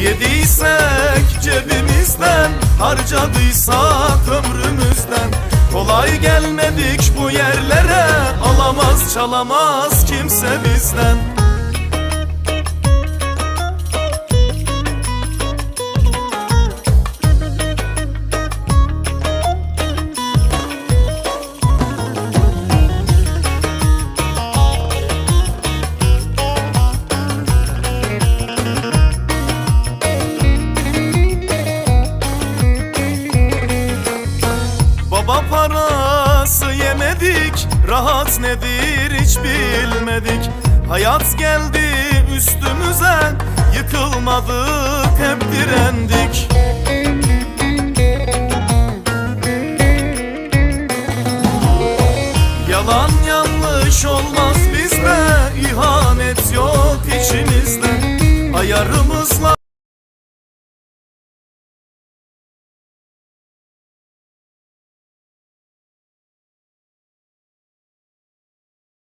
Yediysek cebimizden Harcadıysak ömrümüzden. Kolay gelmedik bu yerlere Alamaz çalamaz kimse bizden Baba parası yemedik Rahat nedir hiç bilmedik. Hayat geldi üstümüze Yıkılmadık hep direndik. Yalan yanlış olmaz bizde ihanet yok içimizde. Ayarımızla